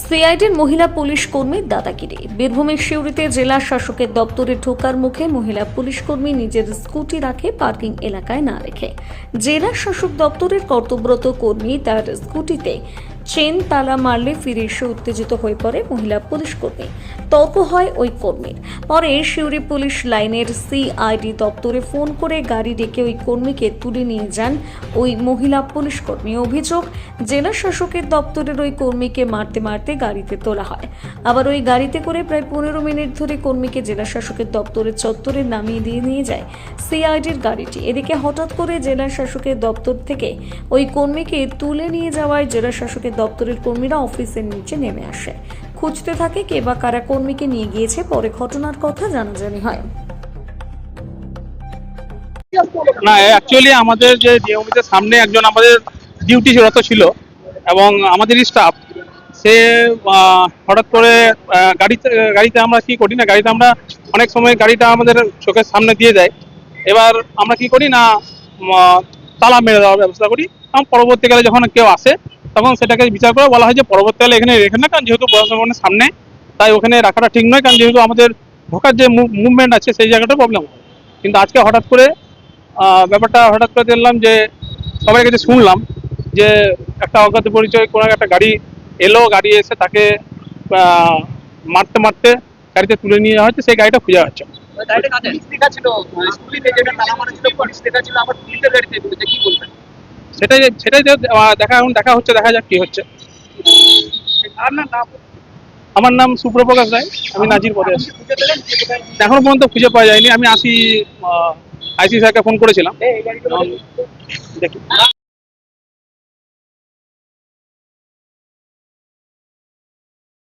সিআইডির মহিলা পুলিশ কর্মীর দাদাগিরি। বীরভূমের সিউড়িতে জেলা শাসকের দপ্তরে ঢোকার মুখে মহিলা পুলিশ কর্মী নিজের স্কুটি রাখে পার্কিং এলাকায় না রেখে। জেলা শাসক দপ্তরের কর্তব্যরত কর্মী তার স্কুটিতে চেন তালা মারলে ফিরে এসে উত্তেজিত হয়ে পড়ে মহিলা পুলিশ কর্মী। তর্ক হয় ওই কর্মীর। পরে শিউরি পুলিশ লাইনের সিআইডি দপ্তরে ফোন করে গাড়ি ডেকে ওই কর্মীকে তুলে নিয়ে যান ওই মহিলা পুলিশ কর্মী। অভিযোগ, জেলা শাসকের দপ্তরের ওই কর্মীকে মারতে মারতে গাড়িতে তোলা হয়। আবার ওই গাড়িতে করে প্রায় পনেরো মিনিট ধরে কর্মীকে জেলা শাসকের দপ্তরের চত্বরে নামিয়ে দিয়ে নিয়ে যায় সিআইডির গাড়িটি। এদিকে হঠাৎ করে জেলা শাসকের দপ্তর থেকে ওই কর্মীকে তুলে নিয়ে যাওয়ায় জেলা শাসকের দপ্তরের কর্মীরা অফিসের নিচে নেমে আসে। খুঁজতে থাকে কে বা কারা কর্মীকে নিয়ে গিয়েছে, পরে ঘটনার কথা জানাজানি হয়। না অ্যাকচুয়ালি আমাদের যে ডিএমইতে সামনে একজন আমাদের ডিউটি রত ছিল এবং আমাদের স্টাফ সে হঠাৎ করে গাড়িতে গাড়িতে আমরা কি করি না, গাড়িতে আমরা অনেক সময় গাড়িটা আমাদের চোখের সামনে দিয়ে দেয়। এবার আমরা কি করি না তালা মেরে দেওয়ার ব্যবস্থা করি। এবং পরবর্তীকালে যখন কেউ আসে তখন সেটাকে বিচার করে বলা হয় যে পরবর্তীকালে এখানে রেখে না কারণ যেহেতু প্রশাসনের সামনে, তাই ওখানে রাখাটা ঠিক নয়, কারণ যেহেতু আমাদের ঢোকার যে মুভমেন্ট আছে, সেই জায়গাটা প্রবলেম হয়। কিন্তু আজকে হঠাৎ করে ব্যাপারটা হঠাৎ করে দেখলাম যে সবাই কাছে শুনলাম যে একটা অজ্ঞাত পরিচয়, কোনো একটা গাড়ি এলো, গাড়ি এসে তাকে মারতে মারতে গাড়িতে তুলে নিয়ে যাওয়া হচ্ছে সেই গাড়িটা খুঁজে যাচ্ছে। ছিল ছিল ছিল আবার গাড়িতে কি বলবেন? সেটাই সেটাই দেখা এখন দেখা হচ্ছে দেখা যাক কি হচ্ছে। আমার নাম সুপ্রপ্রকাশ রায় আমি নাজির পদে আছি। এখনও পর্যন্ত খুঁজে পাওয়া যায়নি। আমি আসি আইসি স্যারকে ফোন করেছিলাম। দেখি।